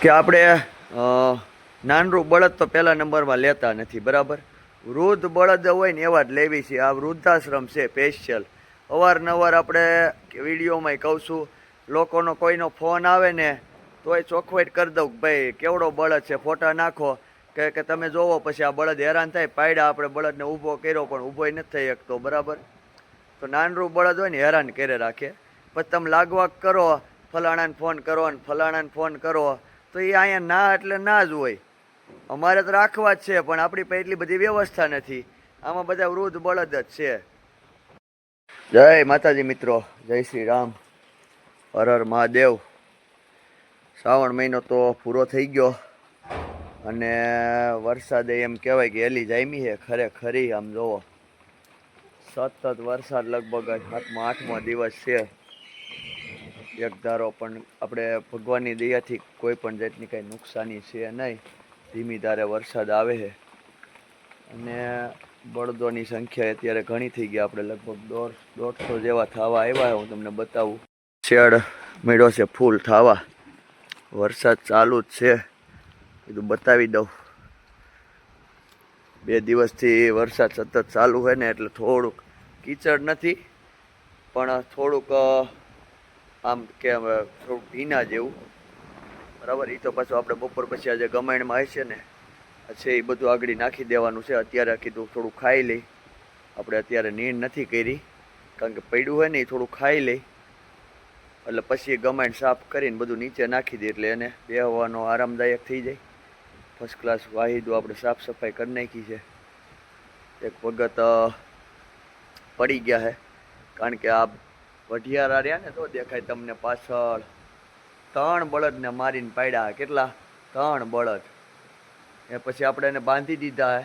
કે આપણે નાનરું બળદ તો પહેલા નંબરમાં લેતા નથી, બરાબર? વૃદ્ધ બળદ હોય ને એવા જ લેવી છે. આ વૃદ્ધાશ્રમ છે સ્પેશિયલ અવારનવાર આપણે વિડીયોમાં કહું છું, લોકોનો કોઈનો ફોન આવે ને તોય ચોખવટ કરી દઉં ભાઈ, કેવડો બળદ છે, ફોટા નાખો. કે કે તમે જોવો પછી આ બળદ હેરાન થાય પાયડા આપણે બળદને ઊભો કર્યો પણ ઊભોય નથી થઈ શકતો, બરાબર? તો નાનરું બળદ હોય ને હેરાન કરે રાખે. પછી તમે લાગવા કરો, ફલાણાને ફોન કરો ને ફલાણાને ફોન કરો. તો એ અહીંયા ના એટલે ના જ હોય. અમારે તો રાખવા જ છે, પણ આપણી પાસે એટલી બધી વ્યવસ્થા નથી. આમાં બધા વૃદ્ધ બળદ જ છે. જય માતાજી મિત્રો, જય શ્રી રામ. હર હર મહાદેવ. શ્રાવણ મહિનો તો પૂરો થઈ ગયો. અને વરસાદે એમ કહેવાય કે હેલી જામી છે ખરેખરી, આમ જોવો. સતત વરસાદ લગભગ સાતમો આઠમો દિવસ છે. એક ધારો પણ આપણે ભગવાનની દયાથી કોઈ પણ જાતની કાંઈ નુકસાની છે નહીં. ધીમી ધારે વરસાદ આવે છે. અને બળદોની સંખ્યા અત્યારે ઘણી થઈ ગઈ. આપણે લગભગ દોઢ, દોઢસો જેવા થવા આવ્યા હું તમને બતાવું. શેડ મેળો છે ફૂલ થવા. વરસાદ ચાલુ જ છે. કીધું બતાવી દઉં. બે દિવસથી વરસાદ સતત ચાલુ હોય ને એટલે થોડુંક કીચડ નથી. પણ થોડુંક આમ કે અ, થોડુંક ભીના જેવું. બરાબર? એ તો પાછું આપણે બપોર પછી આજે ગમાયણમાં હશે ને. છે એ બધું આગળ નાખી દેવાનું છે. અત્યારે કીધું થોડું ખાઈ લઈ. આપણે અત્યારે નીણ નથી કરી. કારણ કે પડ્યું હોય ને એ થોડું ખાઈ લઈ. એટલે પછી ગમાયણ સાફ કરીને બધું નીચે નાખી દે એટલે એને બેહવાનો આરામદાયક થઈ જાય. ફર્સ્ટ ક્લાસ વાહિદો આપણે સાફ સફાઈ કરી નાખી છે. એક વખત પડી ગયા છે કારણ કે આ વઢિયારા રહ્યા ને તો દેખાય તમને પાછળ ત્રણ બળદને મારીને પાડ્યા. કેટલા? ત્રણ બળદ. એ પછી આપણે એને બાંધી દીધા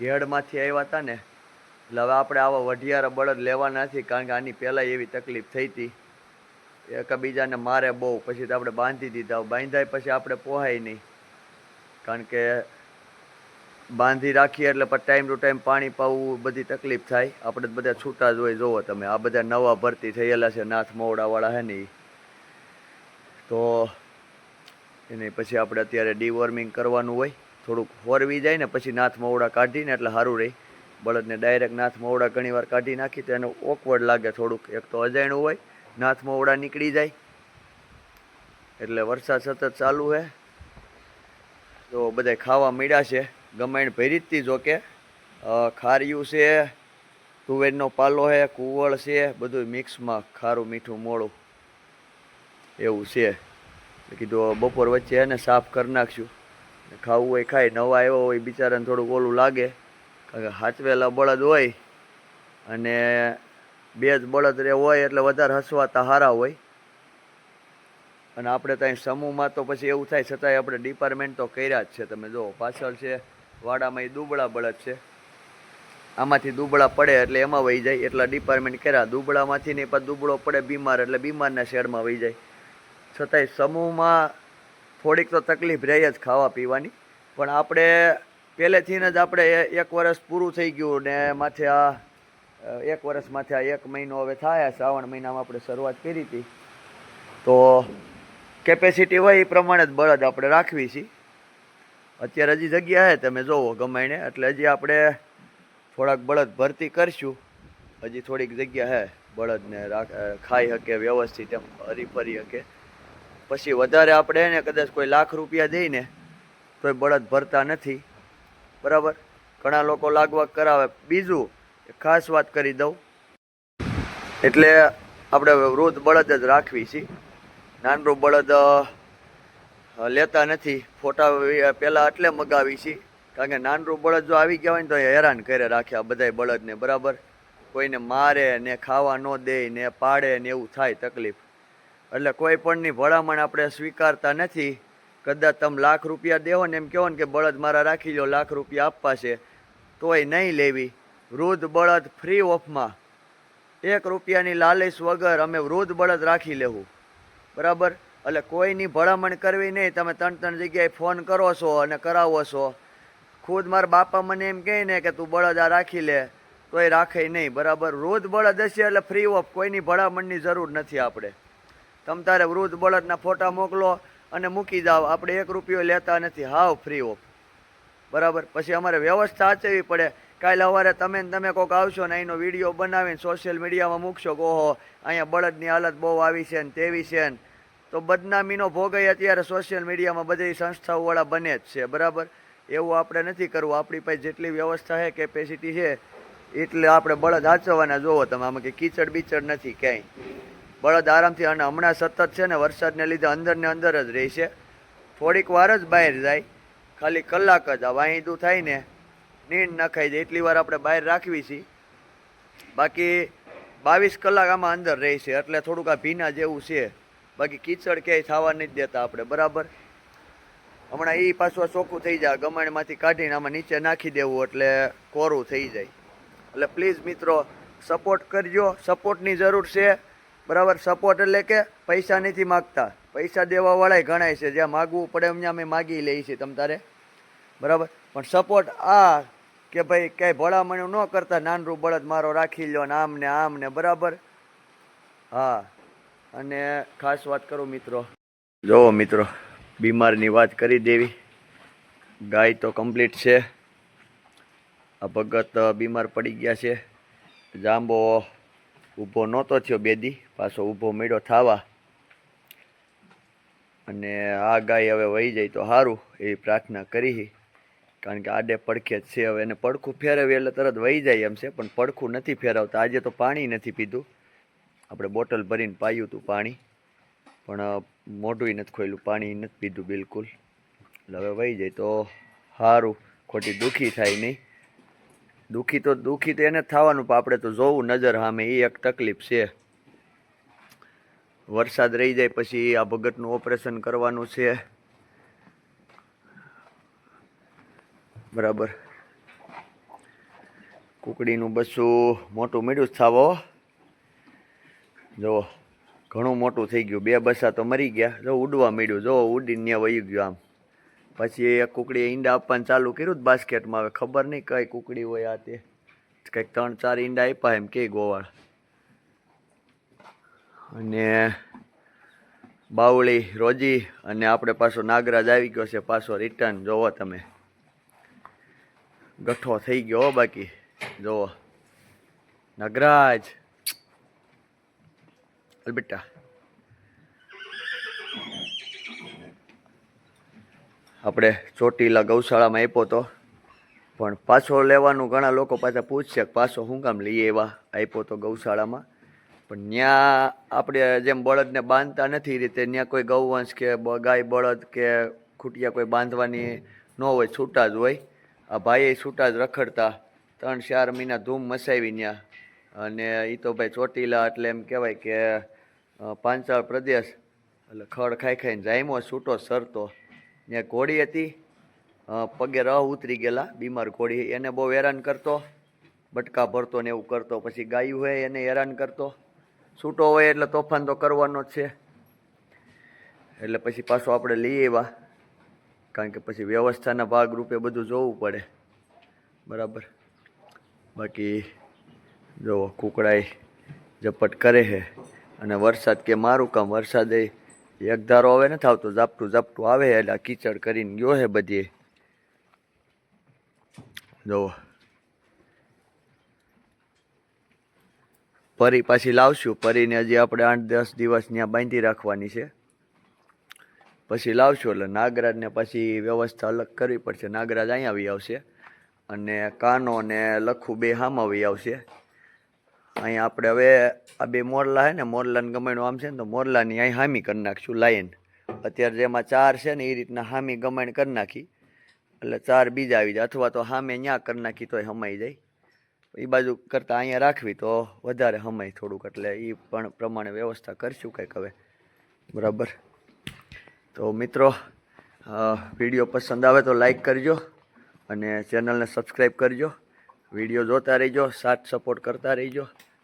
ઘેડમાંથી આવ્યા હતા ને, એટલે હવે આપણે આવા વઢિયારા બળદ લેવાના નથી, કારણ કે આની પહેલાં એવી તકલીફ થઈ હતી. એકબીજાને મારે બહુ. પછી તો આપણે બાંધી દીધા. બાંધાય પછી આપણે પોહાય નહીં. કારણ કે બાંધી રાખીએ એટલે પછી ટાઈમ ટુ ટાઈમ પાણી પાવું, બધી તકલીફ થાય. આપણે બધા છૂટા જ હોય, જોવો તમે. આ બધા નવા ભરતી થયેલા છે, નાથ મોવડાવાળા હે ને તો એને પછી આપણે અત્યારે ડીવોર્મિંગ કરવાનું હોય. થોડુંક હોરવી જાય ને, પછી નાથ મોવડા કાઢીને, એટલે સારું રહે બળદને ડાયરેક્ટ નાથ મોવડા ઘણી વાર કાઢી નાખી, તો એને ઓકવર્ડ લાગે થોડુંક. એક તો અજાણ્યું હોય, નાથ મોવડા નીકળી જાય. એટલે વરસાદ સતત ચાલુ છે તો બધા ખાવા મળ્યા છે. ગમાણ ભરી જ તી જોકે. ખારિયું છે, તુવેરનો પાલો છે, કુવળ છે બધું મિક્સમાં ખારું મીઠું મોળું. એવું છે. કીધું બપોર વચ્ચે એને સાફ કરી નાખશું. ખાવું હોય, ખાય. નવા આવ્યો હોય, બિચારાને થોડુંક ઓલું લાગે. કારણ કે હાચવેલા બળદ હોય અને બે જ બળદ રે હોય એટલે વધારે હસવાતા હારા હોય. અને આપણે ત્યાં સમૂહમાં તો પછી એવું થાય, છતાંય આપણે ડિપાર્ટમેન્ટ તો કર્યા જ છે. તમે જુઓ પાછળ છે વાડામાં એ દુબળા બળદ છે. આમાંથી દુબળા પડે એટલે એમાં વહી જાય. એટલા ડિપાર્ટમેન્ટ કર્યા, દુબળામાંથી ને પણ દુબળો પડે બીમાર એટલે બીમારના શેડમાં વહી જાય. છતાંય સમૂહમાં થોડીક તો તકલીફ રહે જ ખાવા પીવાની. પણ આપણે પહેલેથી જ આપણે એક વર્ષ પૂરું થઈ ગયું ને માથે આ, એક વર્ષ માથે આ એક મહિનો હવે થાય, શ્રાવણ મહિનામાં આપણે શરૂઆત કરી હતી. તો કેપેસિટી હોય એ પ્રમાણે જ બળદ આપણે રાખવી છે. અત્યારે હજી જગ્યા છે, તમે જોવો ગમાઈને એટલે હજી આપણે થોડાક બળદ ભરતી કરશું. હજી થોડીક જગ્યા છે, બળદને ખાઈ શકે, વ્યવસ્થિત એમ હરી ફરી શકે. પછી વધારે આપણે એને કદાચ કોઈ લાખ રૂપિયા દઈને તોય બળદ ભરતા નથી. બરાબર? ઘણા લોકો લાગવા કરાવે. બીજું ખાસ વાત કરી દઉં. એટલે આપણે વૃદ્ધ બળદ જ રાખવી છે. નાનરું બળદ લેતા નથી. ફોટા પહેલાં એટલે મગાવી છે. કારણ કે નાનરું બળદ જો આવી ગયા હોય ને તો હેરાન કરે રાખે આ બધાય બળદને, બરાબર? કોઈને મારે ને ખાવા ન દે ને પાડે ને એવું થાય તકલીફ. એટલે કોઈ પણની ભલામણ આપણે સ્વીકારતા નથી. કદાચ તમે લાખ રૂપિયા દેવો ને એમ કહો ને કે બળદ મારા રાખી લો લાખ રૂપિયા આપવા તોય નહીં લેવી. વૃદ્ધ બળદ ફ્રી ઓફમાં એક રૂપિયાની લાલચ વગર અમે વૃદ્ધ બળદ રાખી લેવું. બરાબર? એટલે કોઈની ભલામણ કરવી નહીં. તમે ત્રણ ત્રણ જગ્યાએ ફોન કરો છો અને કરાવો છો. ખુદ મારા બાપા મને એમ કહે ને કે તું બળદ આ રાખી લે. તોય રાખે નહીં. બરાબર? વૃદ્ધ બળદ હશે એટલે ફ્રી ઓફ કોઈની ભલામણની જરૂર નથી આપણે. તમ તારે વૃદ્ધ બળદના ફોટા મોકલો અને મૂકી જાઓ આપણે એક રૂપિયો લેતા નથી. હાવ ફ્રી ઓફ બરાબર? પછી અમારે વ્યવસ્થા સાચવવી પડે. કાલે સવારે તમે ને તમે કોઈક આવશો ને અહીંનો વીડિયો બનાવીને સોશિયલ મીડિયામાં મૂકશો કે ઓહો, અહીંયા બળદની હાલત બહુ આવી છે ને તેવી છે ને. તો બદનામીનો ભોગય અત્યારે સોશિયલ મીડિયામાં બધી સંસ્થાઓવાળા બને જ છે, બરાબર? એવું આપણે નથી કરવું. આપણી પાસે જેટલી વ્યવસ્થા છે કેપેસિટી છે, એટલે આપણે બળદ હાચવવાના જોવો તમે. આમાં કે કીચડ બીચડ નથી ક્યાંય. બળદ આરામથી, અને હમણાં સતત છે ને, વરસાદને લીધે અંદર ને અંદર જ રહેશે થોડીક વાર જ બહાર જાય. ખાલી કલાક જ આ વાંયદું થાય ને, નીંદ નખાઈ જાય. એટલી વાર આપણે બહાર રાખવી છીએ બાકી બાવીસ કલાક આમાં અંદર રહેશે એટલે થોડુંક આ ભીના જેવું છે. બાકી કીચડ ક્યાંય થવા નથી દેતા આપણે, બરાબર? હમણાં એ પાછું ચોખ્ખું થઈ જાય, ગમાણમાંથી કાઢીને આમાં નીચે નાખી દેવું એટલે કોરું થઈ જાય. એટલે પ્લીઝ મિત્રો, સપોર્ટ કરજો, સપોર્ટની જરૂર છે. બરાબર, સપોર્ટ એટલે કે પૈસા નથી માગતા. પૈસા દેવાવાળાય ગણાય છે, જ્યાં માગવું પડે એમને અમે માગી લઈએ છીએ તમ તારે. બરાબર? પણ સપોર્ટ આ કે ભાઈ ક્યાંય ભલામણ ન કરતા, નાનરું બળદ મારો રાખી લો ને આમ ને આમ ને બરાબર? હા. અને ખાસ વાત કરું મિત્રો. જુઓ મિત્રો, બીમારની વાત કરી દેવી. ગાય તો કમ્પ્લીટ છે. આ ભગત બીમાર પડી ગયા છે. જાંબો ઊભો નહોતો થયો બેદી પાછો ઊભો મેળો થાવા. અને આ ગાય હવે વહી જાય તો સારું એવી પ્રાર્થના કરી. કારણ કે આડે પડખે જ છે, હવે એને પડખું ફેરવીએ એટલે તરત વહી જાય એમ છે, પણ પડખું નથી ફેરવતા. આજે તો પાણી નથી પીધું. આપણે બોટલ ભરીને પાયું હતું પાણી, પણ મોઢું નથી ખોયેલું, પાણી નથી પીધું બિલકુલ. એટલે હવે વહી જાય તો સારું ખોટી દુઃખી થાય નહીં. દુઃખી તો દુઃખી તો એને થવાનું, પણ આપણે તો જોવું નજર સામે એ એક તકલીફ છે. વરસાદ રહી જાય પછી આ ભગતનું ઓપરેશન કરવાનું છે. બરાબર. કુકડીનું બસું મોટું મીડું જ થાવો જુઓ ઘણું મોટું થઈ ગયું. બે બસા તો મરી ગયા. જો ઉડવા માંડ્યું. જો ઉડીને ત્યાં વહી ગયું આમ. પછી એક કુકડીએ ઈંડા આપવાનું ચાલુ કર્યું જ બાસ્કેટમાં. હવે ખબર નહીં કઈ કુકડી હોય આ તે. કંઈક ત્રણ ચાર ઈંડા આપ્યા એમ કે ગોવાળ. અને બાવળી, રોજી અને આપણે પાછો નાગરાજ આવી ગયો છે પાછો રિટર્ન જોવો તમે. ગઠ્ઠો થઈ ગયો બાકી. જોવો. નગરાજ. બેટા આપણે ચોટીલા ગૌશાળામાં આપ્યો તો, પણ પાછો લેવાનું ઘણા લોકો પાછા પૂછશે પાછો શું કામ લઈએ એવા આપ્યો તો ગૌશાળામાં. પણ ત્યાં આપણે જેમ બળદને બાંધતા નથી રીતે ત્યાં કોઈ ગૌવંશ કે ગાય બળદ કે ખૂટિયા કોઈ બાંધવાની ન હોય, છૂટા જ હોય. આ ભાઈએ છૂટા જ રખડતા ત્રણ ચાર મહિના ધૂમ મસાવી ત્યાં અને એ તો ભાઈ ચોટીલા એટલે એમ કહેવાય કે પાંચાળ પ્રદેશ. એટલે ખડ ખાઈ ખાઈને જાયમો છૂટો સરતો. ત્યાં ઘોડી હતી. પગે રહ ઉતરી ગયેલા બીમાર ઘોડી. એને બહુ હેરાન કરતો. બટકા ભરતો ને એવું કરતો. પછી ગાયું હોય એને હેરાન કરતો. છૂટો હોય એટલે તોફાન તો કરવાનો જ છે. એટલે પછી પાછો આપણે લઈ આવ્યા. કારણ કે પછી વ્યવસ્થાના ભાગરૂપે બધું જોવું પડે. બરાબર. બાકી જો કુકડાઈ ઝપટ કરે છે. અને વરસાદ કે મારું કામ વરસાદે. એક ધારો હવે નથી આવતો, ઝાપટું ઝાપટું આવે એટલે કીચડ કરીને ગયો હે બધી. જુઓ પરી પાછી લાવશું, પરીને હજી આપણે આઠ દસ દિવસ ત્યાં બાંધી રાખવાની છે. પછી લાવશું એટલે નાગરાજને પછી વ્યવસ્થા અલગ કરવી પડશે. નાગરાજ અહીંયા આવી આવશે અને કાનો ને લખું બે હામ આવી આવશે. અહીંયા આપણે હવે આ બે મોરલા છે ને, મોરલાને ગમાણું આમ છે ને, તો મોરલાની અહીં હામી કરી નાખશું લાઈન. અત્યારે જેમાં ચાર છે ને, એ રીતના હામી ગમાણ કરી નાખી. એટલે ચાર બીજા આવી જાય, અથવા તો હામે ન્યા કરી નાખી તોય હમાઈ જાય. એ બાજુ કરતાં અહીંયા રાખવી તો વધારે હમાય થોડુંક, એટલે એ પણ પ્રમાણે વ્યવસ્થા કરશું કંઈક હવે. બરાબર? તો મિત્રો વીડિયો પસંદ આવે તો લાઈક કરજો અને ચેનલને સબસ્ક્રાઈબ કરજો. વીડિયો જોતા રહેજો, સાથ સપોર્ટ કરતા રહેજો.